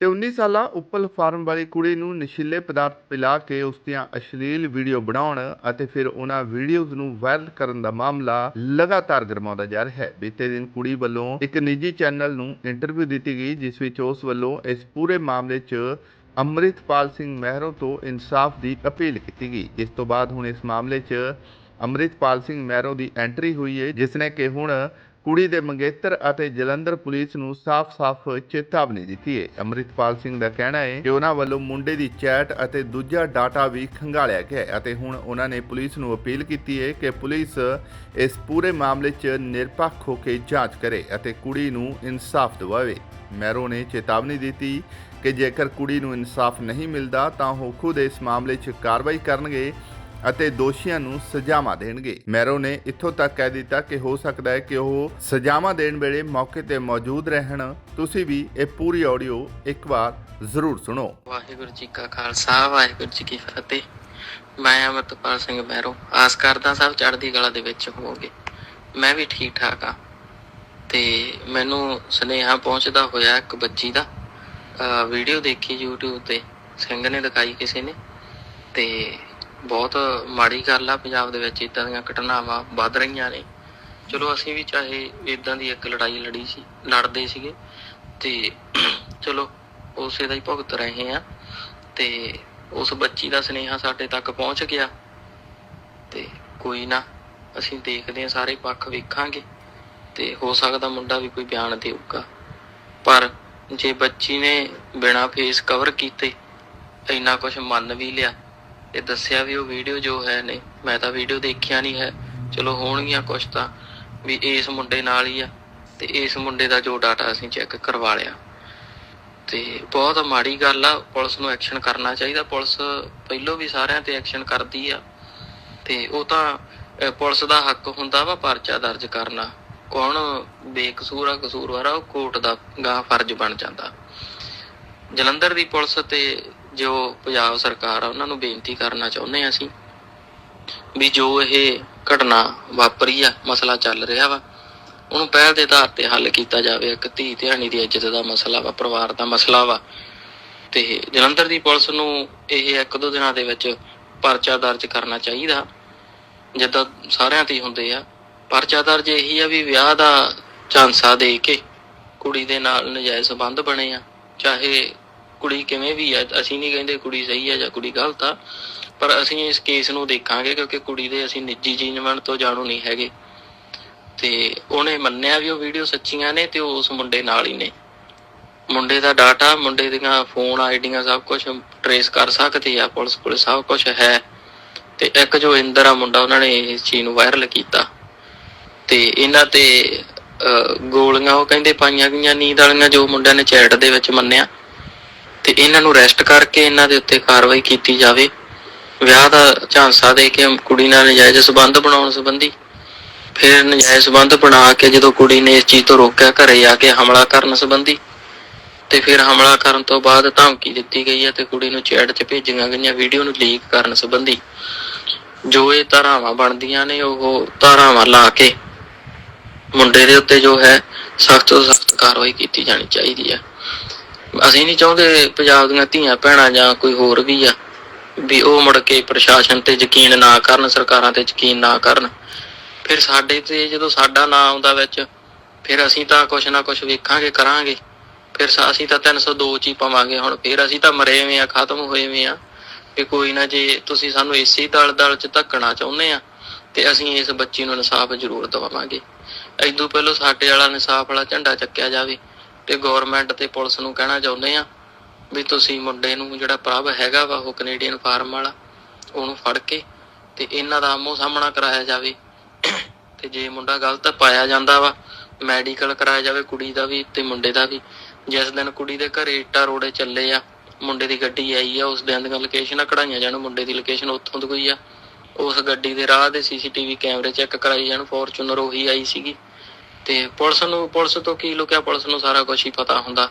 ਤੇ 19 ਸਾਲਾ ਉੱਪਲ ਫਾਰਮ ਵਾਲੀ ਕੁੜੀ ਨੂੰ ਨਸ਼ੀਲੇ ਪਦਾਰਥ ਪਿਲਾ ਕੇ ਉਸ ਦੀਆਂ ਅਸ਼ਲੀਲ ਵੀਡੀਓ ਬਣਾਉਣ ਅਤੇ ਫਿਰ ਉਹਨਾਂ ਵੀਡੀਓਜ਼ ਨੂੰ ਵਾਇਰਲ ਕਰਨ ਦਾ ਮਾਮਲਾ ਲਗਾਤਾਰ ਗਰਮਾਉਂਦਾ ਜਾ ਰਿਹਾ ਹੈ। ਬੀਤੇ ਦਿਨ ਕੁੜੀ ਵੱਲੋਂ ਇੱਕ ਨਿੱਜੀ ਚੈਨਲ ਨੂੰ ਇੰਟਰਵਿਊ ਦਿੱਤੀ ਗਈ, ਜਿਸ ਵਿੱਚ ਉਸ ਵੱਲੋਂ ਇਸ ਪੂਰੇ ਮਾਮਲੇ 'ਚ ਅੰਮ੍ਰਿਤਪਾਲ ਸਿੰਘ ਮਹਿਰੋ ਤੋਂ ਇਨਸਾਫ ਦੀ ਅਪੀਲ ਕੀਤੀ ਗਈ। ਇਸ ਤੋਂ ਬਾਅਦ ਹੁਣ ਇਸ ਮਾਮਲੇ 'ਚ ਅੰਮ੍ਰਿਤਪਾਲ ਸਿੰਘ ਮਹਿਰੋ ਦੀ ਐਂਟਰੀ ਹੋਈ ਹੈ ਜਿਸ ਨੇ ਕਿ ਹੁਣ ਕੁੜੀ ਦੇ ਮੰਗੇਤਰ ਅਤੇ ਜਲੰਧਰ ਪੁਲਿਸ ਨੂੰ ਸਾਫ਼-ਸਾਫ਼ ਚੇਤਾਵਨੀ ਦਿੱਤੀ ਹੈ। ਅੰਮ੍ਰਿਤਪਾਲ ਸਿੰਘ ਦਾ ਕਹਿਣਾ ਹੈ ਕਿ ਉਹਨਾਂ ਵੱਲੋਂ ਮੁੰਡੇ ਦੀ ਚੈਟ ਅਤੇ ਦੂਜਾ ਡਾਟਾ ਵੀ ਖੰਗਾਲਿਆ ਗਿਆ ਹੈ ਅਤੇ ਹੁਣ ਉਹਨਾਂ ਨੇ ਪੁਲਿਸ ਨੂੰ ਅਪੀਲ ਕੀਤੀ ਹੈ ਕਿ ਪੁਲਿਸ ਇਸ ਪੂਰੇ ਮਾਮਲੇ 'ਚ ਨਿਰਪੱਖ ਹੋ ਕੇ ਜਾਂਚ ਕਰੇ ਅਤੇ ਕੁੜੀ ਨੂੰ ਇਨਸਾਫ ਦਿਵਾਵੇ। ਮੈਰੋ ਨੇ ਚੇਤਾਵਨੀ ਦਿੱਤੀ ਕਿ ਜੇਕਰ ਕੁੜੀ ਨੂੰ ਇਨਸਾਫ ਨਹੀਂ ਮਿਲਦਾ ਤਾਂ ਉਹ ਖੁਦ ਇਸ ਮਾਮਲੇ 'ਚ ਕਾਰਵਾਈ ਕਰਨਗੇ ਅਤੇ ਦੋਸ਼ੀਆਂ ਨੂੰ ਸਜ਼ਾਵਾਂ ਦੇਣਗੇ। ਮੈਰੋ ਨੇ ਇੱਥੋਂ ਤੱਕ ਕਹਿ ਦਿੱਤਾ ਕਿ ਹੋ ਸਕਦਾ ਹੈ ਕਿ ਉਹ ਸਜ਼ਾਵਾਂ ਦੇਣ ਵੇਲੇ ਮੌਕੇ ਤੇ ਮੌਜੂਦ ਰਹਿਣ। ਤੁਸੀਂ ਵੀ ਇਹ ਪੂਰੀ ਆਡੀਓ ਇੱਕ ਵਾਰ ਜ਼ਰੂਰ ਸੁਣੋ। ਵਾਹਿਗੁਰੂ ਜੀ ਕਾ ਖਾਲਸਾ, ਵਾਹਿਗੁਰੂ ਜੀ ਕੀ ਫਤਿਹ। ਮੈਂ ਅਮਰਤਪਾਲ ਸਿੰਘ ਮੈਰੋ, ਆਸ ਕਰਦਾ ਸਭ ਚੜ੍ਹਦੀ ਕਲਾ ਦੇ ਵਿੱਚ ਹੋਵੋਗੇ। ਮੈਂ ਵੀ ਠੀਕ ਠਾਕ ਆ। ਤੇ ਮੈਨੂੰ ਸੁਨੇਹਾ ਪਹੁੰਚਦਾ ਹੋਇਆ ਇੱਕ ਬੱਚੀ ਦਾ। ਵੀਡੀਓ ਦੇਖੀ YouTube ਤੇ। ਸਿੰਘ ਨੇ ਦਿਖਾਈ ਕਿਸੇ ਨੇ। ਤੇ ਬਹੁਤ ਮਾੜੀ ਗੱਲ ਆ, ਪੰਜਾਬ ਦੇ ਵਿੱਚ ਇਦਾਂ ਦੀਆਂ ਘਟਨਾਵਾਂ ਵੱਧ ਰਹੀਆਂ ਨੇ। ਚਲੋ ਅਸੀਂ ਵੀ ਚਾਹੇ ਇਦਾਂ ਦੀ ਇੱਕ ਲੜਾਈ ਲੜੀ ਸੀ, ਲੜਦੇ ਸੀਗੇ ਤੇ ਚਲੋ ਉਸੇ ਦਾ ਹੀ ਭੁਗਤ ਰਹੇ ਆ ਤੇ ਉਸ ਬੱਚੀ ਦਾ ਸੁਨੇਹਾ ਸਾਡੇ ਤੱਕ ਪਹੁੰਚ ਗਿਆ ਤੇ ਕੋਈ ਨਾ, ਅਸੀਂ ਦੇਖਦੇ ਹਾਂ, ਸਾਰੇ ਪੱਖ ਵੇਖਾਂਗੇ ਤੇ ਹੋ ਸਕਦਾ ਮੁੰਡਾ ਵੀ ਕੋਈ ਬਿਆਨ ਦੇਊਗਾ। ਪਰ ਜੇ ਬੱਚੀ ਨੇ ਬਿਨਾ ਫੇਸ ਕਵਰ ਕੀਤੇ ਇੰਨਾ ਕੁਝ ਮੰਨ ਵੀ ਲਿਆ ਤੇ ਦੱਸਿਆ ਵੀ ਉਹ ਵੀਡੀਓ ਜੋ ਹੈ ਨੇ ਮੈਂ ਤਾਂ ਵੀਡੀਓ ਦੇਖਿਆ ਨਹੀਂ ਹੈ। ਚਲੋ ਹੋਣਗੀਆਂ ਕੁਝ ਤਾਂ, ਵੀ ਇਸ ਮੁੰਡੇ ਨਾਲ ਹੀ ਆ ਤੇ ਇਸ ਮੁੰਡੇ ਦਾ ਜੋ ਡਾਟਾ ਅਸੀਂ ਚੈੱਕ ਕਰਵਾ ਲਿਆ। ਤੇ ਬਹੁਤ ਮਾੜੀ ਗੱਲ ਆ, ਪੁਲਿਸ ਨੂੰ ਐਕਸ਼ਨ ਕਰਨਾ ਚਾਹੀਦਾ। ਪੁਲਿਸ ਪਹਿਲੋਂ ਵੀ ਸਾਰਿਆਂ ਤੇ ਐਕਸ਼ਨ ਕਰਦੀ ਆ। ਤੇ ਉਹ ਤਾਂ ਪੁਲਿਸ ਦਾ ਹੱਕ ਹੁੰਦਾ ਵਾ ਪਰਚਾ ਦਰਜ ਕਰਨਾ। ਕੌਣ ਬੇਕਸੂਰ ਆ, ਕਸੂਰਵਾਰ ਆ, ਉਹ ਕੋਰਟ ਦਾ ਗਾਹ ਫਰਜ਼ ਬਣ ਜਾਂਦਾ। ਜਲੰਧਰ ਦੀ ਪੁਲਿਸ ਤੇ ਜੋ ਪੰਜਾਬ ਸਰਕਾਰ ਆ, ਉਹਨਾਂ ਨੂੰ ਬੇਨਤੀ ਕਰਨਾ ਚਾਹੁੰਦੇ ਆ ਅਸੀਂ ਵੀ ਜੋ ਇਹ ਘਟਨਾ ਵਾਪਰੀ ਆ, ਮਸਲਾ ਚੱਲ ਰਿਹਾ ਵਾ, ਉਹਨੂੰ ਪਹਿਲ ਦੇ ਆਧਾਰ ਤੇ ਹੱਲ ਕੀਤਾ ਜਾਵੇ, ਇੱਕ ਧੀ ਧਿਆਣੀ ਦੀ ਇੱਜ਼ਤ ਦਾ ਮਸਲਾ ਵਾ, ਪਰਿਵਾਰ ਦਾ ਮਸਲਾ ਵਾ। ਤੇ ਜਲੰਧਰ ਦੀ ਪੁਲਿਸ ਨੂੰ ਇਹ ਇੱਕ ਦੋ ਦਿਨਾਂ ਦੇ ਵਿੱਚ ਪਰਚਾ ਦਰਜ ਕਰਨਾ ਚਾਹੀਦਾ। ਜਿੱਦਾਂ ਸਾਰਿਆਂ ਤੇ ਹੁੰਦੇ ਆ, ਪਰਚਾ ਦਰਜ ਇਹੀ ਆ ਵੀ ਵਿਆਹ ਦਾ ਝਾਂਸਾ ਦੇ ਕੇ ਕੁੜੀ ਦੇ ਨਾਲ ਨਜਾਇਜ਼ ਸੰਬੰਧ ਬਣੇ ਆ, ਚਾਹੇ ਕੁੜੀ ਕਿਵੇਂ ਵੀ ਆ, ਅਸੀਂ ਨਹੀਂ ਕਹਿੰਦੇ ਕੁੜੀ ਸਹੀ ਆ ਜਾਂ ਕੁੜੀ ਗਲਤ ਆ, ਪਰ ਅਸੀਂ ਇਸ ਕੇਸ ਨੂੰ ਦੇਖਾਂਗੇ ਕਿਉਂਕਿ ਕੁੜੀ ਦੇ ਅਸੀਂ ਨਿੱਜੀ ਜੀਵਨ ਤੋਂ ਜਾਣੂ ਨਹੀਂ ਹੈਗੇ। ਤੇ ਉਹਨੇ ਮੰਨਿਆ ਵੀ ਉਹ ਵੀਡੀਓ ਸੱਚੀਆਂ ਨੇ ਤੇ ਉਸ ਮੁੰਡੇ ਨਾਲ ਹੀ ਨੇ। ਮੁੰਡੇ ਦਾ ਡਾਟਾ ਮੁੰਡੇ ਦੀਆਂ ਫੋਨ ਆਈਡੀਆਂ ਸਭ ਕੁਝ ਟਰੇਸ ਕਰ ਸਕਦੇ ਆ, ਪੁਲਿਸ ਕੋਲ ਸਭ ਕੁਝ ਹੈ। ਤੇ ਇੱਕ ਜੋ ਇੰਦਰ ਆ ਮੁੰਡਾ, ਉਹਨਾਂ ਨੇ ਇਸ ਚੀਜ਼ ਨੂੰ ਵਾਇਰਲ ਕੀਤਾ। ਤੇ ਇਹਨਾਂ ਤੇ ਗੋਲੀਆਂ, ਉਹ ਕਹਿੰਦੇ ਪਾਈਆਂ ਗਈਆਂ, ਨੀਂਦ ਵਾਲੀਆਂ ਜੋ ਮੁੰਡਿਆਂ ਨੇ ਚੈਟ ਦੇ ਵਿੱਚ ਮੰਨਿਆ। ਤੇ ਇਹਨਾਂ ਨੂੰ ਅਰੈਸਟ ਕਰਕੇ ਇਹਨਾਂ ਦੇ ਉੱਤੇ ਕਾਰਵਾਈ ਕੀਤੀ ਜਾਵੇ। ਵਿਆਹ ਦਾ ਝਾਂਸਾ ਦੇ ਕੇ ਕੁੜੀ ਨਾਲ ਨਜਾਇਜ਼ ਸਬੰਧ ਬਣਾਉਣ ਸੰਬੰਧੀ ਫਿਰ ਨਜਾਇਜ਼ ਸਬੰਧ ਬਣਾ ਕੇ ਜਦੋਂ ਕੁੜੀ ਨੇ ਇਸ ਚੀਜ਼ ਤੋਂ ਰੋਕਿਆ, ਘਰੇ ਆ ਕੇ ਹਮਲਾ ਕਰਨ ਸੰਬੰਧੀ ਤੇ ਫਿਰ ਹਮਲਾ ਕਰਨ ਤੋਂ ਬਾਅਦ ਧਮਕੀ ਦਿੱਤੀ ਗਈ ਹੈ ਤੇ ਕੁੜੀ ਨੂੰ ਚੈਟ 'ਚ ਭੇਜੀਆਂ ਗਈਆਂ ਵੀਡੀਓ ਨੂੰ ਲੀਕ ਕਰਨ ਸੰਬੰਧੀ। ਜੋ ਇਹ ਧਾਰਾਵਾਂ ਬਣਦੀਆਂ ਨੇ, ਉਹ ਧਾਰਾਵਾਂ ਲਾ ਕੇ ਮੁੰਡੇ ਦੇ ਉੱਤੇ ਜੋ ਹੈ, ਸਖਤ ਤੋਂ ਸਖਤ ਕਾਰਵਾਈ ਕੀਤੀ ਜਾਣੀ ਚਾਹੀਦੀ ਹੈ। ਅਸੀਂ ਨਹੀਂ ਚਾਹੁੰਦੇ ਪੰਜਾਬ ਦੀਆਂ ਧੀਆਂ ਭੈਣਾਂ ਜਾਂ ਕੋਈ ਹੋਰ ਵੀ ਆ, ਵੀ ਉਹ ਮੁੜ ਕੇ ਪ੍ਰਸ਼ਾਸਨ ਤੇ ਯਕੀਨ ਨਾ ਕਰਨ, ਸਰਕਾਰਾਂ ਤੇ ਯਕੀਨ ਨਾ ਕਰਨ। ਫਿਰ ਸਾਡੇ ਤੇ ਜਦੋਂ ਸਾਡਾ ਨਾਂ ਆਉਂਦਾ ਵਿੱਚ, ਫਿਰ ਅਸੀਂ ਤਾਂ ਕੁਛ ਨਾ ਕੁਛ ਵੇਖਾਂਗੇ, ਕਰਾਂਗੇ। ਫਿਰ ਅਸੀਂ ਤਾਂ 302 ਚ ਹੀ ਪਾਵਾਂਗੇ ਹੁਣ, ਫਿਰ ਅਸੀਂ ਤਾਂ ਮਰੇ ਹੋਏ ਆ, ਖਤਮ ਹੋਏ ਹੋਏ ਆ। ਕਿ ਕੋਈ ਨਾ ਜੇ ਤੁਸੀਂ ਸਾਨੂੰ ਇਸੇ ਦਲ ਦਲ ਚ ਧੱਕਣਾ ਚਾਹੁੰਦੇ ਆ, ਤੇ ਅਸੀਂ ਇਸ ਬੱਚੀ ਨੂੰ ਇਨਸਾਫ ਜ਼ਰੂਰ ਦਵਾਵਾਂਗੇ ਐਦੋਂ ਪਹਿਲਾਂ ਸਾਡੇ ਵਾਲਾ ਇਨਸਾਫ ਵਾਲਾ ਝੰਡਾ ਚੱਕਿਆ ਜਾਵੇ। ਤੇ ਗਵਰਨਮੈਂਟ ਤੇ ਪੁਲਿਸ ਨੂੰ ਕਹਿਣਾ ਚਾਹੁੰਦੇ ਆ ਵੀ ਤੁਸੀਂ ਮੁੰਡੇ ਨੂੰ ਜਿਹੜਾ ਪ੍ਰਭ ਹੈਗਾ ਵਾ, ਉਹ ਕੈਨੇਡੀਅਨ ਫਾਰਮ ਵਾਲਾ, ਉਹਨੂੰ ਫੜ ਕੇ ਤੇ ਇਹਨਾਂ ਦਾ ਆਮੋ ਸਾਹਮਣਾ ਕਰਾਇਆ ਜਾਵੇ। ਤੇ ਜੇ ਮੁੰਡਾ ਗਲਤ ਪਾਇਆ ਜਾਂਦਾ ਵਾ ਮੈਡੀਕਲ ਕਰਾਇਆ ਜਾਵੇ, ਕੁੜੀ ਦਾ ਵੀ ਤੇ ਮੁੰਡੇ ਦਾ ਵੀ, ਜਿਸ ਦਿਨ ਕੁੜੀ ਦੇ ਘਰੇ ਇੱਟਾਂ ਰੋੜੇ ਚੱਲੇ ਆ, ਮੁੰਡੇ ਦੀ ਗੱਡੀ ਆਈ ਆ, ਉਸ ਦਿਨ ਦੀਆਂ ਲੋਕੇਸ਼ਨਾਂ ਕਢਾਈਆਂ ਜਾਣ, ਮੁੰਡੇ ਦੀ ਲੋਕੇਸ਼ਨ ਉੱਥੋਂ ਦੀ ਕੋਈ ਆ, ਉਸ ਗੱਡੀ ਦੇ ਰਾਹ ਦੇ ਸੀਸੀਟੀਵੀ ਕੈਮਰੇ ਚੈੱਕ ਕਰਾਈ ਜਾਣ ਫੋਰਚੂਨਰ ਉਹੀ ਆਈ ਸੀਗੀ। ਤੇ ਪੁਲਿਸ ਨੂੰ, ਪੁਲਿਸ ਤੋਂ ਕੀ ਲੁਕਿਆ? ਪੁਲਿਸ ਨੂੰ ਸਾਰਾ ਕੁਝ ਹੀ ਪਤਾ ਹੁੰਦਾ।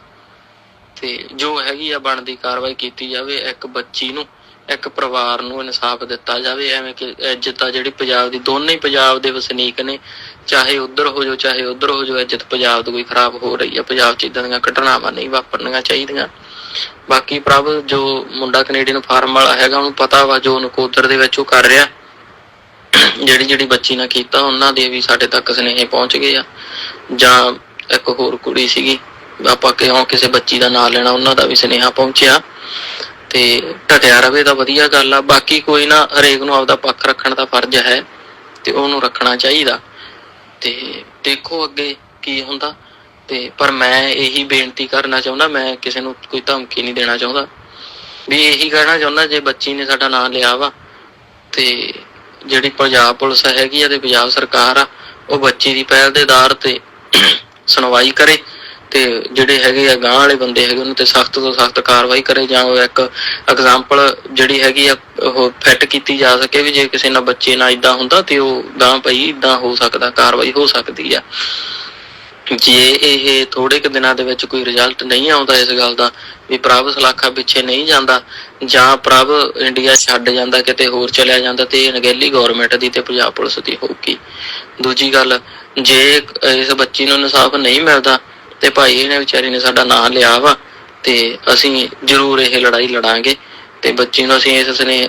ਤੇ ਜੋ ਹੈਗੀ ਆ, ਬਣਦੀ ਕਾਰਵਾਈ ਕੀਤੀ ਜਾਵੇ ਇੱਕ ਬੱਚੀ ਨੂੰ, ਇੱਕ ਪਰਿਵਾਰ ਨੂੰ ਇਨਸਾਫ ਦਿੱਤਾ ਜਾਵੇ। ਐਵੇਂ ਕਿ ਇੱਜ਼ਤ ਆ ਜਿਹੜੀ ਪੰਜਾਬ ਦੀ, ਦੋਨੇ ਹੀ ਪੰਜਾਬ ਦੇ ਵਸਨੀਕ ਨੇ। ਚਾਹੇ ਉਧਰ ਹੋ ਜਾਓ, ਚਾਹੇ ਉਧਰ ਹੋ ਜਾਓ, ਇੱਜ਼ਤ ਪੰਜਾਬ ਦੀ ਕੋਈ ਖਰਾਬ ਹੋ ਰਹੀ ਹੈ ਪੰਜਾਬ 'ਚ ਇਦਾਂ ਦੀਆਂ ਘਟਨਾਵਾਂ ਨਹੀਂ ਵਾਪਰਨੀਆਂ ਚਾਹੀਦੀਆਂ। ਬਾਕੀ ਪ੍ਰਭ, ਜੋ ਮੁੰਡਾ ਕੈਨੇਡੀਅਨ ਫਾਰਮ ਵਾਲਾ ਹੈਗਾ, ਉਹਨੂੰ ਪਤਾ ਵਾ ਜੋ ਨਕੋਦਰ ਦੇ ਵਿੱਚ ਉਹ ਕਰ ਰਿਹਾ। ਜਿਹੜੀ ਜਿਹੜੀ ਬੱਚੀ ਨਾਲ ਕੀਤਾ, ਉਹਨਾਂ ਦੇ ਵੀ ਸਾਡੇ ਤੱਕ ਸੁਨੇਹੇ ਪਹੁੰਚ ਗਏ ਆ। ਜਾਂ ਇੱਕ ਹੋਰ ਕੁੜੀ ਸੀਗੀ, ਆਪਾਂ ਕਿਉਂ ਕਿਸੇ ਬੱਚੀ ਦਾ ਨਾਂ ਲੈਣਾ, ਉਹਨਾਂ ਦਾ ਵੀ ਸੁਨੇਹਾ ਪਹੁੰਚਿਆ। ਤੇ ਢਕਿਆ ਰਵੇ ਤਾਂ ਵਧੀਆ ਗੱਲ ਆ, ਬਾਕੀ ਕੋਈ ਨਾ, ਹਰੇਕ ਨੂੰ ਆਪਦਾ ਪੱਖ ਰੱਖਣ ਦਾ ਫਰਜ਼ ਹੈ, ਤੇ ਉਹਨੂੰ ਰੱਖਣਾ ਚਾਹੀਦਾ। ਤੇ ਦੇਖੋ ਅੱਗੇ ਕੀ ਹੁੰਦਾ, ਤੇ ਪਰ ਮੈਂ ਇਹੀ ਬੇਨਤੀ ਕਰਨਾ ਚਾਹੁੰਦਾ, ਮੈਂ ਕਿਸੇ ਨੂੰ ਕੋਈ ਧਮਕੀ ਨਹੀਂ ਦੇਣਾ ਚਾਹੁੰਦਾ। ਵੀ ਇਹੀ ਕਹਿਣਾ ਚਾਹੁੰਦਾ, ਜੇ ਬੱਚੀ ਨੇ ਸਾਡਾ ਨਾਮ ਲਿਆ ਵਾ, ਤੇ ਜਿਹੜੀ ਪੰਜਾਬ ਪੁਲਿਸ ਹੈਗੀ ਆ ਤੇ ਪੰਜਾਬ ਸਰਕਾਰ ਆ, ਉਹ ਬੱਚੀ ਦੀ ਪਹਿਲ ਦੇ ਆਧਾਰ ਤੇ ਸੁਣਵਾਈ ਕਰੇ ਤੇ ਜਿਹੜੇ ਹੈਗੇ ਆ ਗਾਂ ਵਾਲੇ ਬੰਦੇ ਹੈਗੇ, ਉਹਨਾਂ ਤੇ ਸਖਤ ਤੋਂ ਸਖਤ ਕਾਰਵਾਈ ਕਰੇ ਜਾਂ ਉਹ ਇੱਕ ਐਗਜ਼ਾਮਪਲ ਜਿਹੜੀ ਹੈਗੀ ਆ, ਉਹ ਫਿੱਟ ਕੀਤੀ ਜਾ ਸਕੇ ਵੀ ਜੇ ਕਿਸੇ ਨਾਲ ਬੱਚੇ ਨਾਲ ਇਦਾਂ ਹੁੰਦਾ ਤੇ ਉਹ ਗਾਂ ਪਈ ਇਦਾਂ ਹੋ ਸਕਦਾ, ਕਾਰਵਾਈ ਹੋ ਸਕਦੀ ਆ। ਜੇ ਇਹ ਥੋੜੇ ਕੁ ਦਿਨਾਂ ਦੇ ਵਿੱਚ ਕੋਈ ਰਿਜ਼ਲਟ ਨਹੀਂ ਆਉਂਦਾ ਇਸ ਗੱਲ ਦਾ, ਵੀ ਪ੍ਰਭ ਸਲਾਖਾ ਪਿੱਛੇ ਨਹੀਂ ਜਾਂਦਾ, ਜਾਂ ਪ੍ਰਭ ਇੰਡੀਆ ਛੱਡ ਜਾਂਦਾ, ਕਿਤੇ ਹੋਰ ਚਲਿਆ ਜਾਂਦਾ, ਤੇ ਇਹ ਨਗੇਲੀ ਗਵਰਨਮੈਂਟ ਦੀ ਤੇ ਪੰਜਾਬ ਪੁਲਿਸ ਦੀ ਹੋਊਗੀ। ਦੂਜੀ ਗੱਲ, ਜੇ ਇਸ ਬੱਚੀ ਨੂੰ ਇਨਸਾਫ ਨਹੀਂ ਮਿਲਦਾ, ਤੇ ਭਾਈ ਇਹਨੇ ਵਿਚਾਰੀ ਨੇ ਸਾਡਾ ਨਾਂ ਲਿਆ ਵਾ, ਤੇ ਅਸੀਂ ਜ਼ਰੂਰ ਇਹ ਲੜਾਈ ਲੜਾਂਗੇ, ਤੇ ਬੱਚੀ ਨੂੰ ਅਸੀਂ ਇਸ ਸਨੇ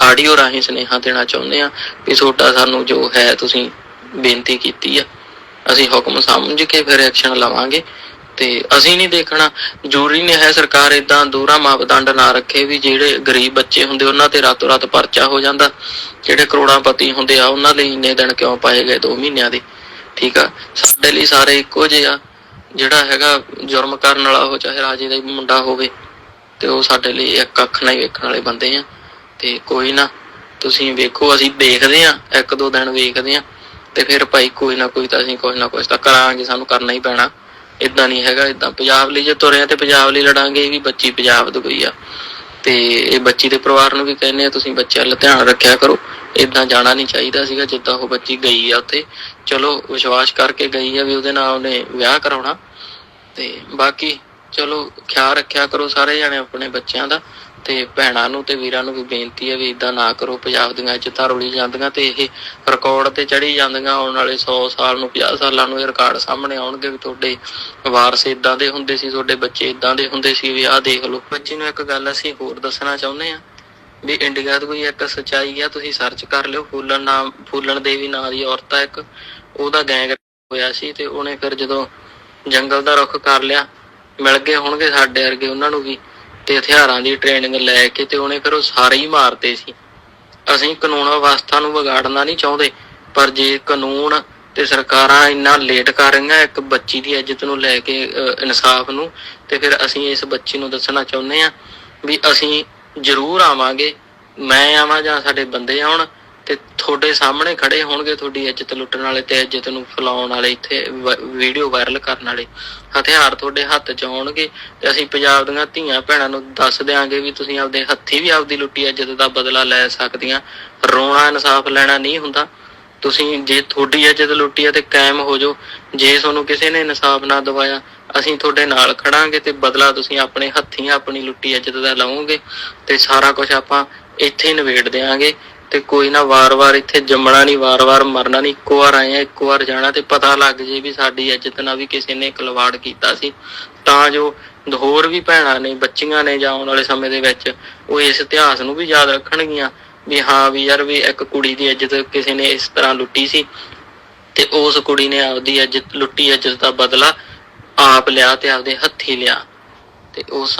ਆਡੀਓ ਰਾਹੀਂ ਸੁਨੇਹਾ ਦੇਣਾ ਚਾਹੁੰਦੇ ਆ ਵੀ ਛੋਟਾ ਸਾਨੂੰ ਜੋ ਹੈ, ਤੁਸੀਂ ਬੇਨਤੀ ਕੀਤੀ ਆ। ਅਸੀਂ ਹੁਕਮ ਸਮਝ ਕੇ ਫਿਰ ਐਕਸ਼ਨ ਲਵਾਂਗੇ। ਤੇ ਅਸੀਂ ਨਹੀਂ ਦੇਖਣਾ, ਜ਼ਰੂਰੀ ਨਹੀਂ ਹੈ ਸਰਕਾਰ ਇਦਾਂ ਦੂਰਾ ਮਾਪਦੰਡ ਨਾ ਰੱਖੇ ਵੀ ਜਿਹੜੇ ਗਰੀਬ ਬੱਚੇ ਹੁੰਦੇ, ਉਹਨਾਂ ਤੇ ਰਾਤੋਂ ਰਾਤ ਪਰਚਾ ਹੋ ਜਾਂਦਾ। ਜਿਹੜੇ ਕਰੋੜਾਪਤੀ ਹੁੰਦੇ ਆ, ਉਹਨਾਂ ਲਈ ਇੰਨੇ ਦਿਨ ਕਿਉਂ ਪਾਏ ਗਏ 2 ਮਹੀਨਿਆਂ ਦੇ? ਠੀਕ ਆ? ਸਾਡੇ ਲਈ ਸਾਰੇ ਇੱਕੋ ਜਿਹੇ ਆ। ਜਿਹੜਾ ਹੈਗਾ ਜੁਰਮ ਕਰਨ ਵਾਲਾ ਉਹ ਚਾਹੇ ਰਾਜੇ ਦਾ ਹੀ ਮੁੰਡਾ ਹੋਵੇ, ਤੇ ਉਹ ਸਾਡੇ ਲਈ ਇੱਕ ਅੱਖ ਨਾਲ ਹੀ ਵੇਖਣ ਵਾਲੇ ਬੰਦੇ ਆ। ਤੇ ਕੋਈ ਨਾ, ਤੁਸੀਂ ਵੇਖੋ, ਅਸੀਂ ਦੇਖਦੇ ਆ, ਇੱਕ ਦੋ ਦਿਨ ਵੇਖਦੇ ਆ। ਤੇ ਫਿਰ ਭਾਈ ਕੋਈ ਨਾ ਕੋਈ ਤਾਂ ਅਸੀਂ ਕੁਝ ਨਾ ਕੁਝ ਤਾਂ ਕਰਾਂਗੇ, ਸਾਨੂੰ ਕਰਨਾ ਹੀ ਪੈਣਾ। ਇਦਾਂ ਨਹੀਂ ਹੈਗਾ ਇਦਾਂ ਪੰਜਾਬ ਲਈ ਜੇ ਤੁਰੇ ਆ ਤੇ ਪੰਜਾਬ ਲਈ ਲੜਾਂਗੇ, ਇਹ ਵੀ ਬੱਚੀ ਪੰਜਾਬ ਦੀ ਗਈ ਆ। ਤੇ ਇਹ ਬੱਚੀ ਦੇ ਪਰਿਵਾਰ ਨੂੰ ਵੀ ਕਹਿੰਦੇ ਆ, ਤੁਸੀਂ ਬੱਚਿਆਂ ਵੱਲ ਧਿਆਨ ਰੱਖਿਆ ਕਰੋ। ਇਦਾਂ ਜਾਣਾ ਨਹੀਂ ਚਾਹੀਦਾ ਸੀਗਾ, ਜਿੱਦਾਂ ਉਹ ਬੱਚੀ ਗਈ ਆ ਉੱਥੇ। ਚਲੋ, ਵਿਸ਼ਵਾਸ ਕਰਕੇ ਗਈ ਆ ਵੀ ਉਹਦੇ ਨਾਲ ਉਹਨੇ ਵਿਆਹ ਕਰਾਉਣਾ। ਤੇ ਬਾਕੀ, ਚਲੋ, ਖਿਆਲ ਰੱਖਿਆ ਕਰੋ ਸਾਰੇ ਜਣੇ ਆਪਣੇ ਬੱਚਿਆਂ ਦਾ। ਤੇ ਭੈਣਾਂ ਨੂੰ ਤੇ ਵੀਰਾਂ ਨੂੰ ਵੀ ਬੇਨਤੀ ਹੈ ਵੀ ਇਦਾਂ ਨਾ ਕਰੋ, ਪੰਜਾਬ ਦੀਆਂ ਇੱਜ਼ਤਾਂ ਰੁਲੀ ਜਾਂਦੀਆਂ ਤੇ ਇਹ ਰਿਕਾਰਡ ਤੇ ਚੜੀ ਜਾਂਦੀਆਂ, ਆਉਣ ਵਾਲੇ 100 ਸਾਲ ਨੂੰ 50 ਸਾਲਾਂ ਨੂੰ ਇਹ ਰਿਕਾਰਡ ਸਾਹਮਣੇ ਆਉਣਗੇ ਵੀ ਤੁਹਾਡੇ ਵਾਰਸ ਇਦਾਂ ਦੇ ਹੁੰਦੇ ਸੀ, ਤੁਹਾਡੇ ਬੱਚੇ ਇਦਾਂ ਦੇ ਹੁੰਦੇ ਸੀ ਵੀ ਆਹ ਦੇਖ ਲਓ। ਬੱਚੀ ਨੂੰ ਇੱਕ ਗੱਲ ਅਸੀਂ ਹੋਰ ਦੱਸਣਾ ਚਾਹੁੰਦੇ ਆ ਵੀ ਇੰਡੀਆ ਦੀ ਕੋਈ ਇੱਕ ਸਚਾਈ ਆ, ਤੁਸੀਂ ਸਰਚ ਕਰ ਲਿਓ, ਫੂਲਣ ਨਾਮ, ਫੂਲਣ ਦੇਵੀ ਨਾਂ ਦੀ ਔਰਤ ਆ ਇੱਕ, ਉਹਦਾ ਗੈਂਗ ਹੋਇਆ ਸੀ ਤੇ ਉਹਨੇ ਫਿਰ ਜਦੋਂ ਜੰਗਲ ਦਾ ਰੁੱਖ ਕਰ ਲਿਆ, ਮਿਲ ਗਏ ਹੋਣਗੇ ਸਾਡੇ ਵਰਗੇ ਉਹਨਾਂ ਨੂੰ ਵੀ। ਤੇ ਹਥਿਆਰਾਂ ਦੀ ਟ੍ਰੇਨਿੰਗ ਲੈ ਕੇ ਤੇ ਉਹਨੇ ਫਿਰ ਉਹ ਸਾਰੇ ਹੀ ਮਾਰਤੇ ਸੀ। ਅਸੀਂ ਕਾਨੂੰਨ ਵਿਵਸਥਾ ਨੂੰ ਵਿਗਾੜਨਾ ਨਹੀਂ ਚਾਹੁੰਦੇ, ਪਰ ਜੇ ਕਾਨੂੰਨ ਤੇ ਸਰਕਾਰਾਂ ਇੰਨਾ ਲੇਟ ਕਰ ਰਹੀਆਂ, ਇੱਕ ਬੱਚੀ ਦੀ ਇੱਜ਼ਤ ਨੂੰ ਲੈ ਕੇ ਇਨਸਾਫ ਨੂੰ, ਤੇ ਫਿਰ ਅਸੀਂ ਇਸ ਬੱਚੀ ਨੂੰ ਦੱਸਣਾ ਚਾਹੁੰਦੇ ਆ ਵੀ ਅਸੀਂ ਜ਼ਰੂਰ ਆਵਾਂਗੇ, ਮੈਂ ਆਵਾਂ ਜਾਂ ਸਾਡੇ ਬੰਦੇ ਆਉਣ ਤੇ ਤੁਹਾਡੇ ਸਾਹਮਣੇ ਖੜੇ ਹੋਣਗੇ ਤੁਹਾਡੀ ਇੱਜ਼ਤ ਲੁੱਟਣ ਵਾਲੇ ਤੇ ਇੱਜ਼ਤ ਨੂੰ ਫੈਲਾਉਣ ਵਾਲੇ ਇੱਥੇ ਵੀਡੀਓ ਵਾਇਰਲ ਕਰਨ ਵਾਲੇ। ਹਥਿਆਰ ਤੁਹਾਡੇ ਹੱਥ 'ਚ ਆਉਣਗੇ ਤੇ ਅਸੀਂ ਪੰਜਾਬ ਦੀਆਂ ਧੀਆਂ ਭੈਣਾਂ ਨੂੰ ਦੱਸ ਦਿਆਂਗੇ ਵੀ ਤੁਸੀਂ ਆਪਦੇ ਹੱਥੀ ਵੀ ਆਪਦੀ ਲੁੱਟੀ ਇੱਜ਼ਤ ਦਾ ਬਦਲਾ ਲੈ ਸਕਦੀਆਂ। ਰੋਣਾ ਇਨਸਾਫ ਲੈਣਾ ਨਹੀਂ ਹੁੰਦਾ। ਤੁਸੀਂ ਜੇ ਤੁਹਾਡੀ ਇੱਜ਼ਤ ਲੁੱਟੀ ਹੈ ਤੇ ਕਾਇਮ ਹੋ ਜਾਓ। ਜੇ ਤੁਹਾਨੂੰ ਕਿਸੇ ਨੇ ਇਨਸਾਫ ਨਾ ਦਵਾਇਆ, ਅਸੀਂ ਤੁਹਾਡੇ ਨਾਲ ਖੜਾਂਗੇ ਤੇ ਬਦਲਾ ਤੁਸੀਂ ਆਪਣੇ ਹੱਥੀਂ ਆਪਣੀ ਲੁੱਟੀ ਇੱਜ਼ਤ ਦਾ ਲਵੋਗੇ ਤੇ ਸਾਰਾ ਕੁਝ ਆਪਾਂ ਇੱਥੇ ਹੀ ਨਿਬੇੜ ਦੇਾਂਗੇ ਤੇ ਕੋਈ ਨਾ ਵਾਰ-ਵਾਰ ਇੱਥੇ ਜੰਮਣਾ ਨਹੀਂ, ਵਾਰ-ਵਾਰ ਮਰਨਾ ਨਹੀਂ। ਇੱਕੋ ਵਾਰ ਆਏ ਆ, ਇੱਕੋ ਵਾਰ ਜਾਣਾ ਤੇ ਪਤਾ ਲੱਗ ਜੇ ਵੀ ਸਾਡੀ ਇੱਜ਼ਤ ਨਾਲ ਵੀ ਕਿਸੇ ਨੇ ਖਿਲਵਾੜ ਕੀਤਾ ਸੀ। ਤਾਂ ਜੋ ਹੋਰ ਵੀ ਭੈਣਾਂ ਨੇ, ਬੱਚੀਆਂ ਨੇ ਜਾਂ ਆਉਣ ਵਾਲੇ ਸਮੇਂ ਦੇ ਵਿੱਚ ਉਹ ਇਸ ਇਤਿਹਾਸ ਨੂੰ ਵੀ ਯਾਦ ਰੱਖਣਗੀਆਂ ਵੀ ਹਾਂ ਵੀ ਯਾਰ ਵੀ ਇੱਕ ਕੁੜੀ ਦੀ ਇੱਜ਼ਤ ਕਿਸੇ ਨੇ ਇਸ ਤਰ੍ਹਾਂ ਲੁੱਟੀ ਸੀ ਤੇ ਉਸ ਕੁੜੀ ਨੇ ਆਪਦੀ ਇੱਜ਼ਤ, ਲੁੱਟੀ ਇੱਜ਼ਤ ਦਾ ਬਦਲਾ ਆਪ ਲਿਆ ਤੇ ਆਪਦੇ ਹੱਥੀ ਲਿਆ ਤੇ ਉਸ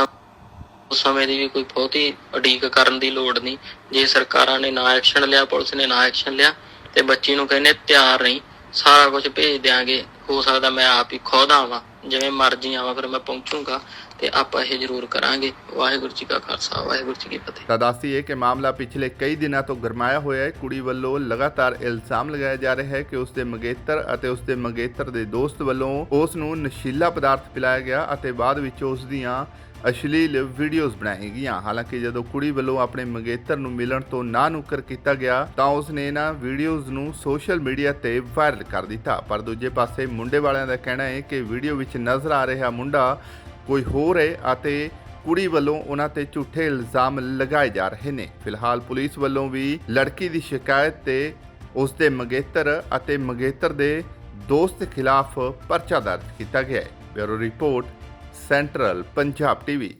ਉਸ ਸਮੇਂ ਦੀ ਵੀ ਕੋਈ ਬਹੁਤੀ ਉਡੀਕ ਕਰਨ ਦੀ ਲੋੜ ਨਹੀਂ। ਜੇ ਸਰਕਾਰਾਂ ਨੇ ਨਾ ਐਕਸ਼ਨ ਲਿਆ, ਪੁਲਿਸ ਨੇ ਨਾ ਐਕਸ਼ਨ ਲਿਆ, ਤੇ ਬੱਚੀ ਨੂੰ ਕਹਿੰਦੇ ਤਿਆਰ ਨਹੀਂ ਸਾਰਾ ਕੁਝ ਭੇਜ ਦਿਆਂਗੇ। ਹੋ ਸਕਦਾ ਮੈਂ ਆਪ ਹੀ ਖੁਦ ਆਵਾਂ, ਜਿਵੇਂ ਮਰਜ਼ੀ ਆਵਾਂ, ਫਿਰ ਮੈਂ ਪਹੁੰਚੂਗਾ। ਤੇ ਆਪਾਂ ਇਹ ਜ਼ਰੂਰ ਕਰਾਂਗੇ। ਵਾਹਿਗੁਰੂ ਜੀ ਕਾ ਖਾਲਸਾ, ਵਾਹਿਗੁਰੂ ਜੀ ਕੀ ਫਤਿਹ। ਤਾਂ ਦੱਸਦੀਏ ਕਿ ਮਾਮਲਾ ਪਿਛਲੇ ਕਈ ਦਿਨਾਂ ਤੋਂ ਗਰਮਾਇਆ ਹੋਇਆ ਹੈ। ਕੁੜੀ ਵੱਲੋਂ ਲਗਾਤਾਰ ਇਲਜ਼ਾਮ ਲਗਾਇਆ ਜਾ ਰਿਹਾ ਹੈ ਕਿ ਉਸ ਦੇ ਮੰਗੇਤਰ ਅਤੇ ਉਸ ਦੇ ਮੰਗੇਤਰ ਦੇ ਦੋਸਤ ਵੱਲੋਂ ਉਸ ਨੂੰ ਨਸ਼ੀਲਾ ਪਦਾਰਥ ਪਿਲਾਇਆ ਗਿਆ ਅਤੇ ਬਾਅਦ ਵਿੱਚ ਉਸ ਦੀਆਂ ਅਸ਼ਲੀਲ ਵੀਡੀਓਜ਼ ਬਣਾਈ ਗਈਆਂ। ਹਾਲਾਂਕਿ ਜਦੋਂ ਕੁੜੀ ਵੱਲੋਂ ਆਪਣੇ ਮੰਗੇਤਰ ਨੂੰ ਮਿਲਣ ਤੋਂ ਨਾ ਨੁਕਰ ਕੀਤਾ ਗਿਆ, ਤਾਂ ਉਸ ਨੇ ਇਹਨਾਂ ਵੀਡੀਓਜ਼ ਨੂੰ ਸੋਸ਼ਲ ਮੀਡੀਆ ਤੇ ਵਾਇਰਲ ਕਰ ਦਿੱਤਾ। ਪਰ ਦੂਜੇ ਪਾਸੇ ਮੁੰਡੇ ਵਾਲਿਆਂ ਦਾ ਕਹਿਣਾ ਹੈ ਕਿ ਵੀਡੀਓ ਵਿੱਚ ਨਜ਼ਰ ਆ ਰਿਹਾ ਮੁੰਡਾ ਕੋਈ ਹੋਰ ਹੈ ਅਤੇ ਕੁੜੀ ਵੱਲੋਂ ਉਹਨਾਂ ਤੇ ਝੂਠੇ ਇਲਜ਼ਾਮ ਲਗਾਏ ਜਾ ਰਹੇ ਨੇ। ਫਿਲਹਾਲ ਪੁਲਿਸ ਵੱਲੋਂ ਵੀ ਲੜਕੀ ਦੀ ਸ਼ਿਕਾਇਤ ਤੇ ਉਸ ਦੇ ਮੰਗੇਤਰ ਅਤੇ ਮੰਗੇਤਰ ਦੇ ਦੋਸਤ ਖਿਲਾਫ ਪਰਚਾ ਦਰਜ ਕੀਤਾ ਗਿਆ ਹੈ। Bureau report, central Punjab TV.